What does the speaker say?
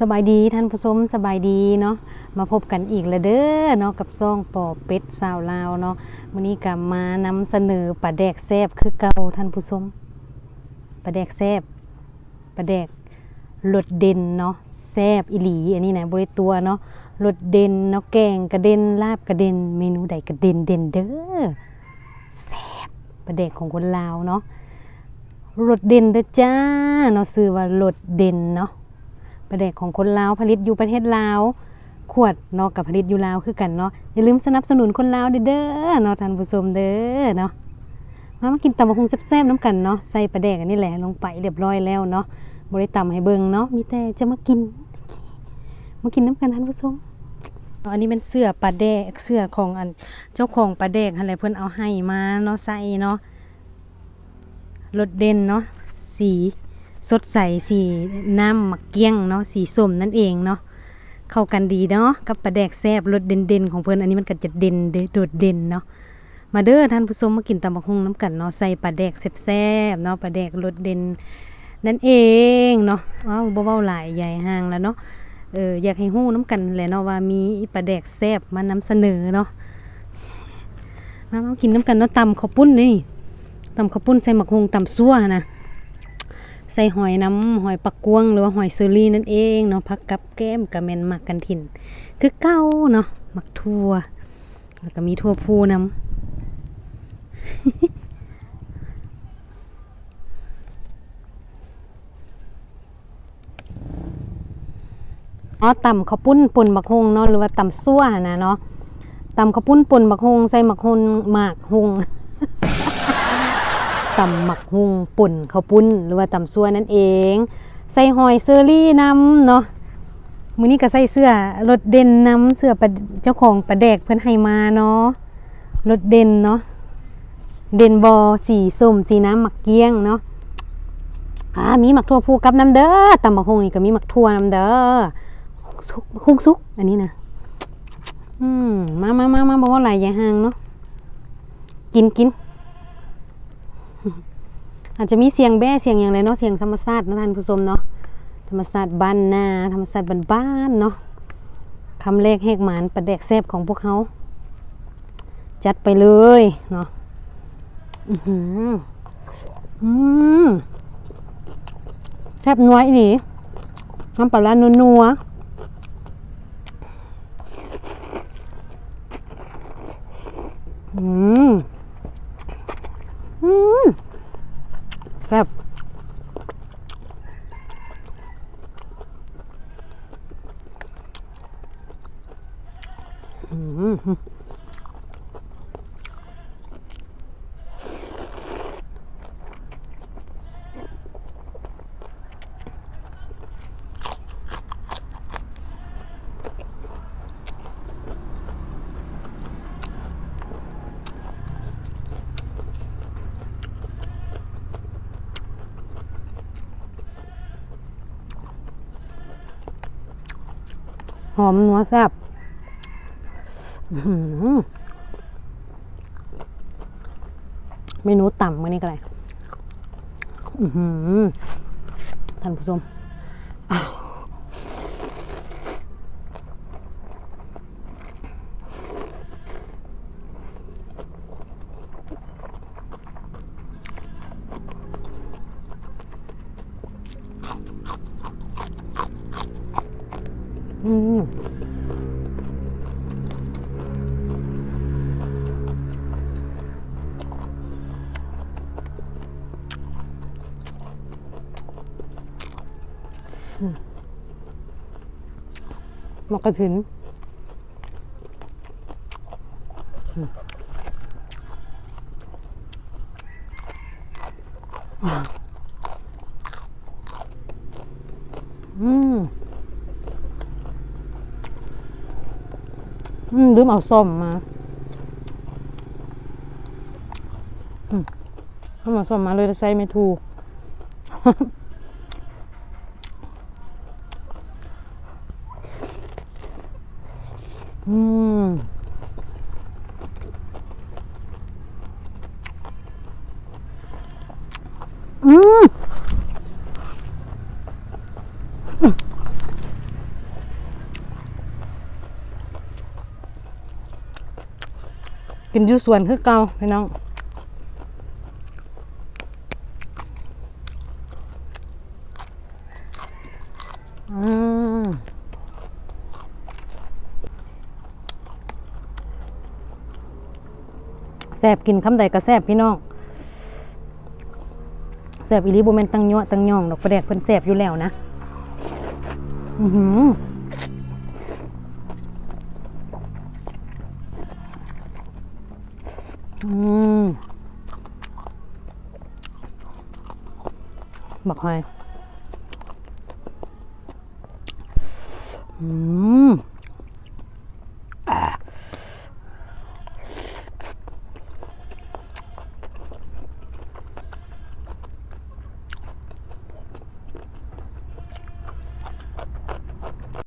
สบายดีท่านผู้ชมสบายดีเนาะมาพบกันอีกแล้วเด้อเนาะกับซ่องปอเป็ดสาวลาวเนาะวันนี้ก็มานำเสนอปลาแดกแซบคือเก่าท่านผู้ชมปลาแดกแซบปลาแดกรสเด่นเนาะแซบอีหลี อันนี้นะบริตัวเนาะรสเด่นเนาะแกงกระเด็นลาบกระเด็นเมนูใดกระเด็นเด่นเด้อแซบปลาแดกของคนลาวเนาะรสเด่นเด้อจ้าเนาะซื้อว่ารสเด่นเนาะ ประเด็กของคนลาวผลิตอยู่ประเทศลาวขวดเนาะกับผลิตอยู่ลาวคือกันเนาะอย่าลืมสนับสนุนคนลาวเด้อเนาะท่านผู้ชมเด้อเนาะมามากินตำบักหุ่งแซ่บๆน้ำกันเนาะใส่ปลาแดกอันนี้แหละลงไปเรียบร้อยแล้วเนาะบริตำให้เบิ่งเนาะมีแต่จะมากินมากินน้ำกันท่านผู้ชมอันนี้เป็นเสื้อปลาแดกเสื้อของอันเจ้าของปลาแดกอะไรเพิ่อนเอาให้มาเนาะใส่เนาะรสเด่นเนาะสี สดใสสีน้ำหมักเกี้ยงเนาะสีส้มนั่นเองเนาะเข้ากันดีเนาะกับปลาแดกแซบรสเด่นๆของเพิ่นอันนี้มันก็จะเด่นโดดเด่นเนาะมาเด้อท่านผู้ชมมากินตำบักหุ่งน้ำกันเนาะใส่ปลาแดกแซบๆเนาะปลาแดกรสเด่นนั่นเองเนาะว้าวบ่เว้าหลายใหญ่ห่างแล้วเนาะเอออยากให้ฮู้น้ำกันแหละเนาะว่ามีปลาแดกแซบมานำเสนอเนาะมามากินน้ำกันเนาะตำข้าวปุ้นนี่ตำข้าวปุ้นใส่หมักฮุงตำซั่วนะ ใส่หอยน้ำหอยปักกวงหรือว่าหอยเซอรี่นั่นเองเนาะพักกับแก้มกับแมนหมักกันถิ่น คือเก้าเนาะหมักทั่ว แล้วก็มีทั่วพูน้ำอ๋อต่ำข้าวปุ้นป่นหมักฮงเนาะหรือว่าต่ำซั่วนะเนาะต่ำข้าวปุ้นป่นหมักฮงใส่หมักฮงหมากฮง ตำหมักหุงป่นข้าวปุ้น หรือว่าตำซัวนั่นเอง ใส่หอยเซอรี่น้ำเนาะมื้อนี้ก็ใส่เสื้อรถเด่นน้ำเสื้อประเจ้าของประแดกเพิ่นให้มาเนาะรถเด่นเนาะเด่นบอสีส้มสีน้ำหมักเกี้ยงเนาะอ่ามีหมักทั่วพูกับน้ำเด้อตำหมักฮงนี่ก็มีหมักทั่วน้ำเด้อซุกฮุงซุกอันนี้นะอืมมามามามาบอกว่าหลายอย่าห่างเนาะกินกิน อาจจะมีเสียงแบ้เสียงอย่างไรเนาะเสียงธรรมชาติเนะท่านผู้ชมเนาะธรรมชาติบ้านนาธรรมชาติบ้านๆเนาะคำเลขแหกหมานประแดกแซบของพวกเขาจัดไปเลยเนาะอือหืออืมแซบนัวอีนี่น้ำปลาร้านัวอืมอืม แซ่บอืม หอมนัวแซ่บ เมนูต่ำมื่อนี้ก็เลยท่านผู้ชมอืม มกกระถินอืมอืม อืมลืมเอาส้มมาอืมเอาส้มมาเลยจะใส่ไม่ถูก อืมอืมกินยูส่วนคือเก่าพี่น้อง แซบกินคำใดก็แซบพี่น้องแซบอีลีบ่แม่นตังยั่วตังย่องดอกประแดกเพิ่นแซบอยู่แล้วนะอือหืออืมบักหอยอืม